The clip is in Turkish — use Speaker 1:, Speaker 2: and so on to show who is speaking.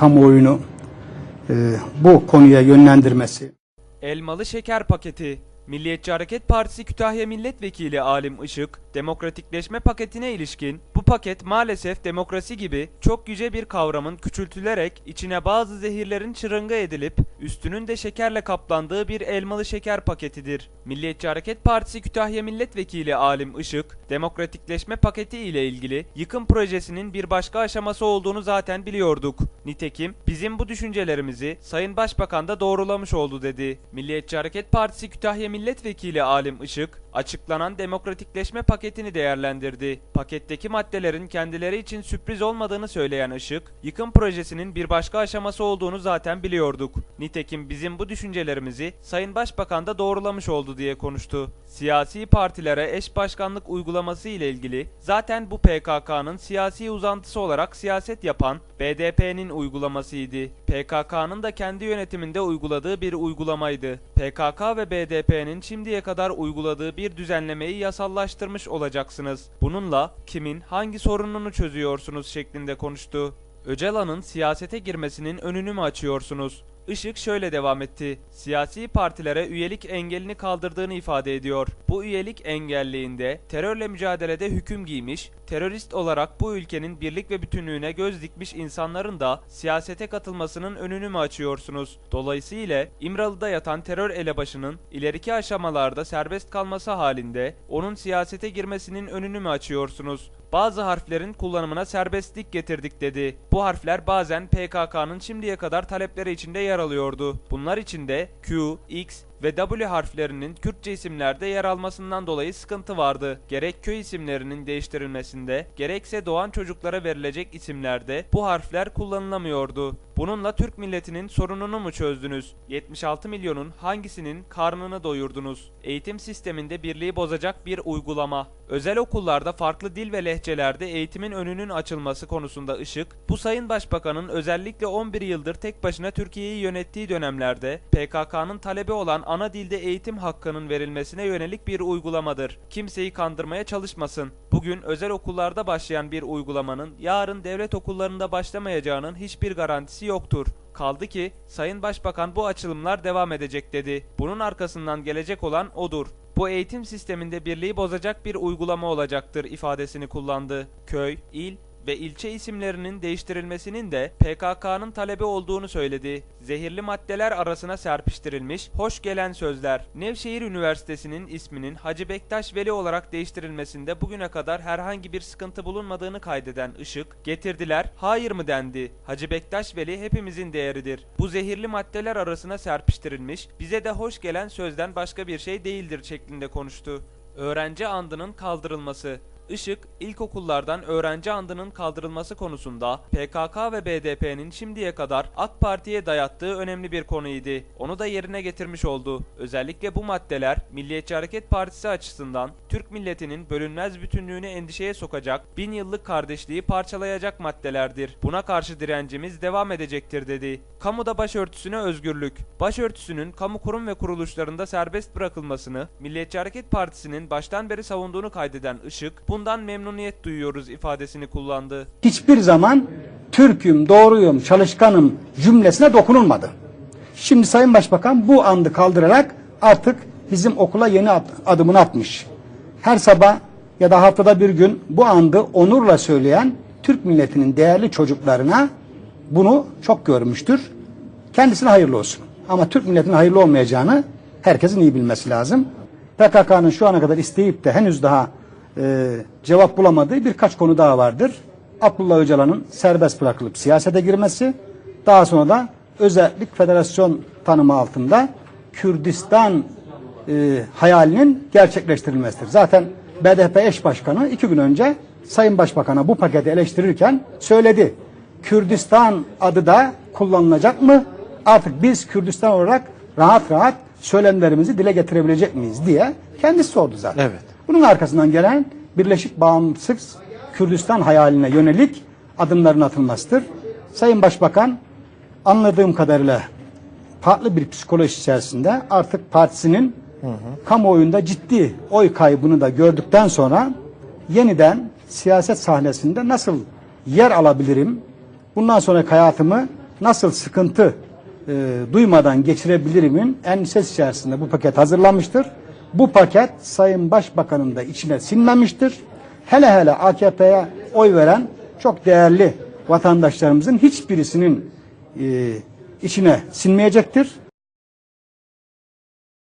Speaker 1: kamuoyunu e, bu konuya yönlendirmesi.
Speaker 2: Elmalı şeker paketi. Milliyetçi Hareket Partisi Kütahya Milletvekili Alim Işık, demokratikleşme paketine ilişkin bu paket maalesef demokrasi gibi çok yüce bir kavramın küçültülerek içine bazı zehirlerin çırınga edilip üstünün de şekerle kaplandığı bir elmalı şeker paketidir. Milliyetçi Hareket Partisi Kütahya Milletvekili Alim Işık, demokratikleşme paketi ile ilgili yıkım projesinin bir başka aşaması olduğunu zaten biliyorduk. Nitekim bizim bu düşüncelerimizi Sayın Başbakan da doğrulamış oldu dedi. Milliyetçi Hareket Partisi Kütahya Milletvekili Alim Işık, açıklanan demokratikleşme paketini değerlendirdi. Paketteki maddelerin kendileri için sürpriz olmadığını söyleyen Işık, yıkım projesinin bir başka aşaması olduğunu zaten biliyorduk. Nitekim bizim bu düşüncelerimizi Sayın Başbakan da doğrulamış oldu diye konuştu. Siyasi partilere eş başkanlık uygulaması ile ilgili zaten bu PKK'nın siyasi uzantısı olarak siyaset yapan BDP'nin uygulamasıydı. PKK'nın da kendi yönetiminde uyguladığı bir uygulamaydı. PKK ve BDP'nin şimdiye kadar uyguladığı bir düzenlemeyi yasallaştırmış olacaksınız. Bununla kimin hangi sorununu çözüyorsunuz şeklinde konuştu. Öcalan'ın siyasete girmesinin önünü mü açıyorsunuz? Işık şöyle devam etti. Siyasi partilere üyelik engelini kaldırdığını ifade ediyor. Bu üyelik engelliğinde terörle mücadelede hüküm giymiş, terörist olarak bu ülkenin birlik ve bütünlüğüne göz dikmiş insanların da siyasete katılmasının önünü mü açıyorsunuz? Dolayısıyla İmralı'da yatan terör elebaşının ileriki aşamalarda serbest kalması halinde onun siyasete girmesinin önünü mü açıyorsunuz? Bazı harflerin kullanımına serbestlik getirdik dedi. Bu harfler bazen PKK'nın şimdiye kadar talepleri içinde yer alıyordu. Bunlar içinde Q, X ve W harflerinin Kürtçe isimlerde yer almasından dolayı sıkıntı vardı. Gerek köy isimlerinin değiştirilmesinde, gerekse doğan çocuklara verilecek isimlerde bu harfler kullanılamıyordu. Bununla Türk milletinin sorununu mu çözdünüz? 76 milyonun hangisinin karnını doyurdunuz? Eğitim sisteminde birliği bozacak bir uygulama. Özel okullarda farklı dil ve lehçelerde eğitimin önünün açılması konusunda ışık, bu Sayın Başbakanın özellikle 11 yıldır tek başına Türkiye'yi yönettiği dönemlerde PKK'nın talebi olan ana dilde eğitim hakkının verilmesine yönelik bir uygulamadır. Kimseyi kandırmaya çalışmasın. Bugün özel okullarda başlayan bir uygulamanın yarın devlet okullarında başlamayacağının hiçbir garantisi yoktur. Kaldı ki Sayın Başbakan bu açılımlar devam edecek dedi. Bunun arkasından gelecek olan odur. Bu eğitim sisteminde birliği bozacak bir uygulama olacaktır ifadesini kullandı. Köy, il ve ilçe isimlerinin değiştirilmesinin de PKK'nın talebi olduğunu söyledi. Zehirli maddeler arasına serpiştirilmiş hoş gelen sözler. Nevşehir Üniversitesi'nin isminin Hacı Bektaş Veli olarak değiştirilmesinde bugüne kadar herhangi bir sıkıntı bulunmadığını kaydeden Işık, getirdiler, hayır mı dendi. Hacı Bektaş Veli hepimizin değeridir. Bu zehirli maddeler arasına serpiştirilmiş, bize de hoş gelen sözden başka bir şey değildir şeklinde konuştu. Öğrenci andının kaldırılması Işık, ilkokullardan öğrenci andının kaldırılması konusunda PKK ve BDP'nin şimdiye kadar AK Parti'ye dayattığı önemli bir konuydu. Onu da yerine getirmiş oldu. Özellikle bu maddeler Milliyetçi Hareket Partisi açısından Türk milletinin bölünmez bütünlüğünü endişeye sokacak, bin yıllık kardeşliği parçalayacak maddelerdir. Buna karşı direncimiz devam edecektir dedi. Kamuda başörtüsüne özgürlük. Başörtüsünün kamu kurum ve kuruluşlarında serbest bırakılmasını Milliyetçi Hareket Partisi'nin baştan beri savunduğunu kaydeden Işık, bundan memnuniyet duyuyoruz ifadesini kullandı.
Speaker 1: Hiçbir zaman Türk'üm, doğruyum, çalışkanım cümlesine dokunulmadı. Şimdi Sayın Başbakan bu andı kaldırarak artık bizim okula yeni adımını atmış. Her sabah ya da haftada bir gün bu andı onurla söyleyen Türk milletinin değerli çocuklarına bunu çok görmüştür. Kendisine hayırlı olsun. Ama Türk milletinin hayırlı olmayacağını herkesin iyi bilmesi lazım. PKK'nın şu ana kadar isteyip de henüz daha e, cevap bulamadığı birkaç konu daha vardır. Abdullah Öcalan'ın serbest bırakılıp siyasete girmesi, daha sonra da özellik federasyon tanımı altında Kürdistan e, hayalinin gerçekleştirilmesidir. Zaten BDP eş başkanı iki gün önce Sayın Başbakan'a bu paketi eleştirirken söyledi. Kürdistan adı da kullanılacak mı? Artık biz Kürdistan olarak rahat rahat söylemlerimizi dile getirebilecek miyiz diye kendisi sordu zaten.
Speaker 3: Evet.
Speaker 1: Bunun arkasından gelen Birleşik Bağımsız Kürdistan hayaline yönelik adımların atılmasıdır. Sayın Başbakan anladığım kadarıyla farklı bir psikoloji içerisinde artık partisinin kamuoyunda ciddi oy kaybını da gördükten sonra yeniden siyaset sahnesinde nasıl yer alabilirim? Bundan sonraki hayatımı nasıl sıkıntı e, duymadan geçirebilirimin en ses içerisinde bu paket hazırlanmıştır. Bu paket Sayın Başbakan'ın da içine sinmemiştir. Hele hele AKP'ye oy veren çok değerli vatandaşlarımızın hiçbirisinin e, içine sinmeyecektir.